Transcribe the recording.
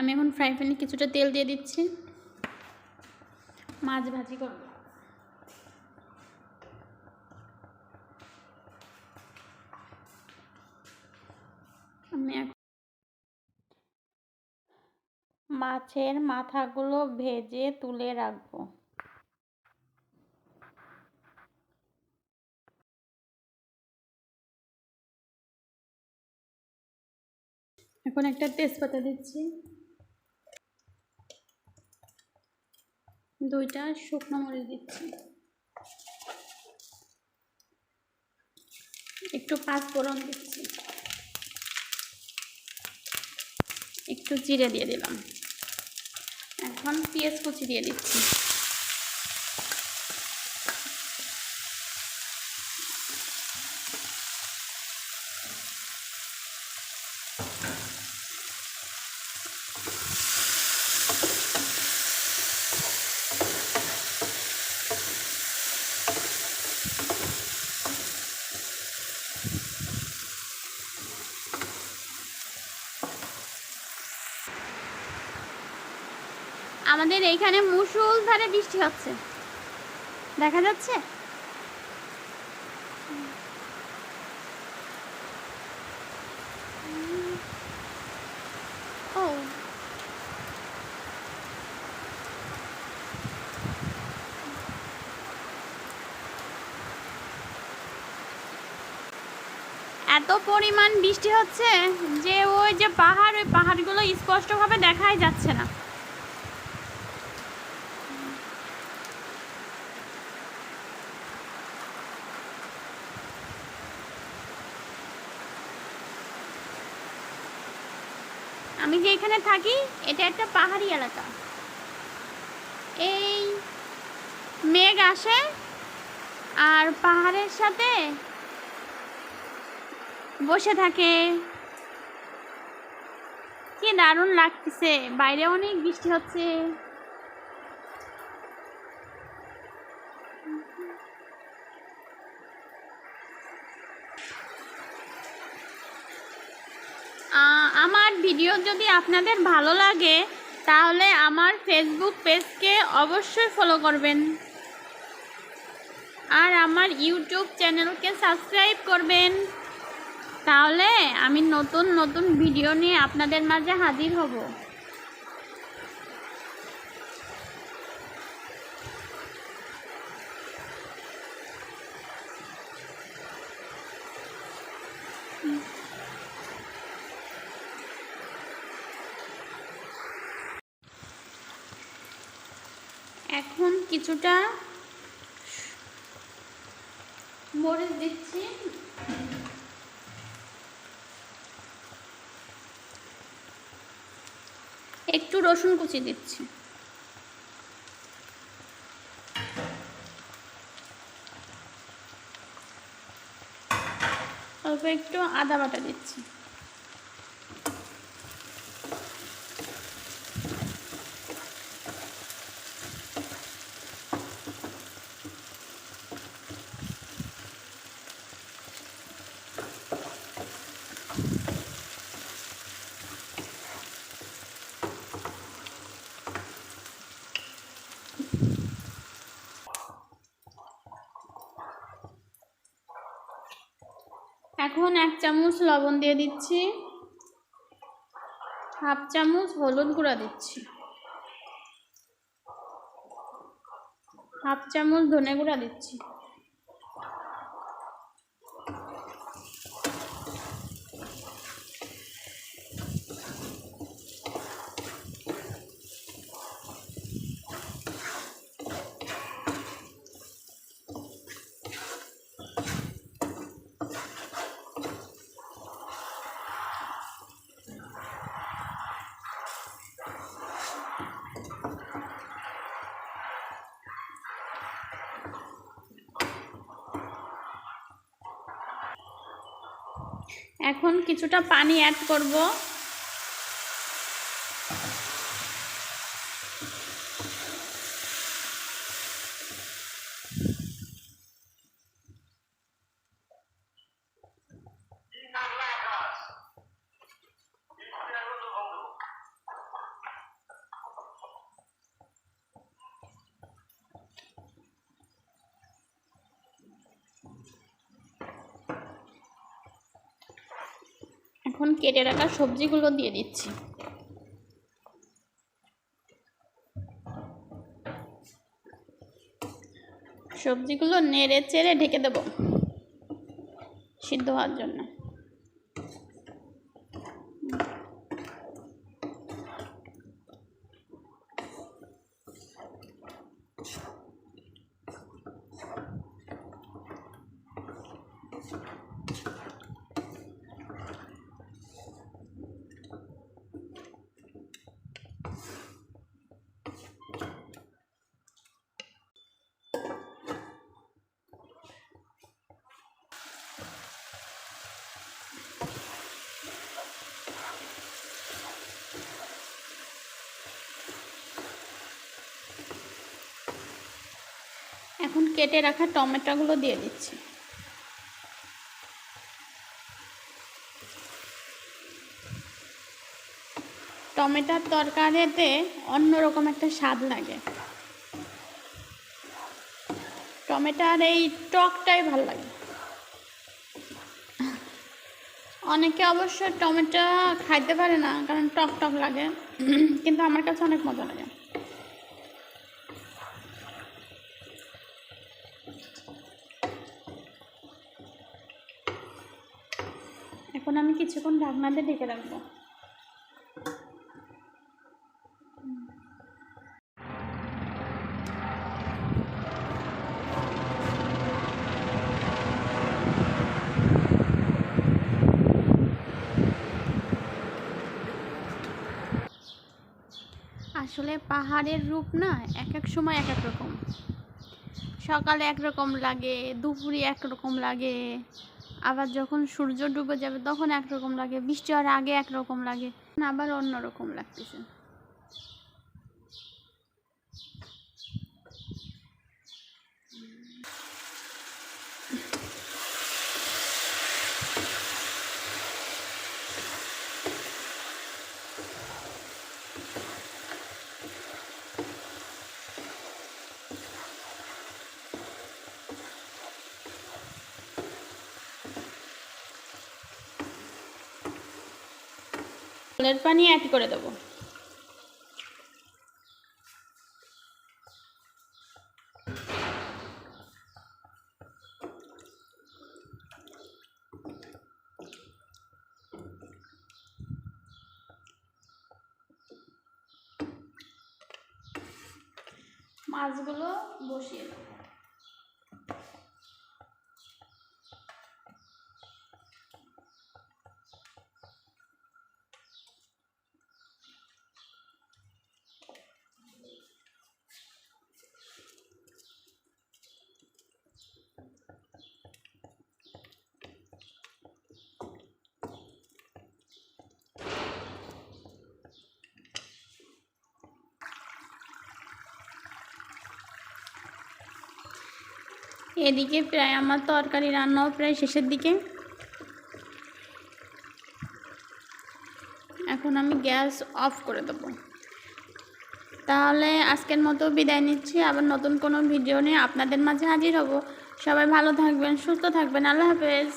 আমি এখন ফ্রাই প্যানে কিছুটা তেল দিয়ে দিচ্ছি। মাছ ভাজি করব। আমি মাছের মাথাগুলো ভেজে তুলে রাখব। এখন একটা তেজপাতা দিচ্ছি। দুইটা শুকনো মরিচ দিচ্ছি। একটু পাঁচ ফোড়ন দিচ্ছি। একটু জিরে দিয়ে দিলাম। এখন পেঁয়াজ কুচি দিয়ে দিচ্ছি। আমাদের এইখানে মুসুল ধারে বৃষ্টি হচ্ছে। দেখা যাচ্ছে? এত পরিমাণ বৃষ্টি হচ্ছে যে ওই যে পাহাড়, ওই পাহাড়গুলো স্পষ্টভাবে দেখাই যাচ্ছে না। আমি যে এখানে থাকি, এটা একটা পাহাড়ি এলাকা। এই মেঘ আসে আর পাহাড়ের সাথে বসে থাকে। কি দারুণ লাগতেছে, বাইরে অনেক বৃষ্টি হচ্ছে আহ, আমার ভিডিও যদি আপনাদের ভালো লাগে, তাহলে আমার ফেসবুক পেজকে অবশ্যই ফলো করবেন। আর আমার ইউটিউব চ্যানেলকে সাবস্ক্রাইব করবেন। তাহলে আমি নতুন নতুন ভিডিও নিয়ে আপনাদের মাঝে হাজির হব। এখন কিছুটা মরিচ দিচ্ছি। একটু রসুন কুচি দিচ্ছি। অল্প একটু আদা বাটা দিচ্ছি। এখন এক চামচ লবণ দিয়ে দিচ্ছি। হাফ চামচ হলুদ গুঁড়া দিচ্ছি। হাফ চামচ ধনে গুঁড়া দিচ্ছি। এখন কিছুটা পানি অ্যাড করব। এখন কেটে রাখা সবজিগুলো দিয়ে দিচ্ছি। সবজিগুলো নেড়ে চেড়ে ঢেকে দেব সিদ্ধ হওয়ার জন্য। এখন কেটে রাখা টমেটোগুলো দিয়ে দিচ্ছি। টমেটোর তরকারিতে অন্যরকম একটা স্বাদ লাগে। টমেটোর এই টকটাই ভালো লাগে। অনেকে অবশ্য টমেটো খাইতে পারে না, কারণ টক টক লাগে, কিন্তু আমার কাছে অনেক মজা লাগে এখন আমি কিছুক্ষণ ঢাকনা দিয়ে ঢেকে রাখব। আসলে পাহাড়ের রূপ না এক এক সময় এক এক রকম। সকালে একরকম লাগে, দুপুরে একরকম লাগে। আবার যখন সূর্য ডুবে যাবে তখন একরকম লাগে, বৃষ্টি হওয়ার আগে একরকম লাগে, আবার অন্যরকম লাগতেছে। জলের পানি অ্যাড করে দেবো। মাছগুলো বসিয়ে দেবো। এদিকে প্রায় আমার তরকারি রান্নাও প্রায় শেষের দিকে। এখন আমি গ্যাস অফ করে দেবো। তাহলে আজকের মতো বিদায় নিচ্ছি। আবার নতুন কোনো ভিডিও নিয়ে আপনাদের মাঝে হাজির হব। সবাই ভালো থাকবেন, সুস্থ থাকবেন। আল্লাহ হাফেজ।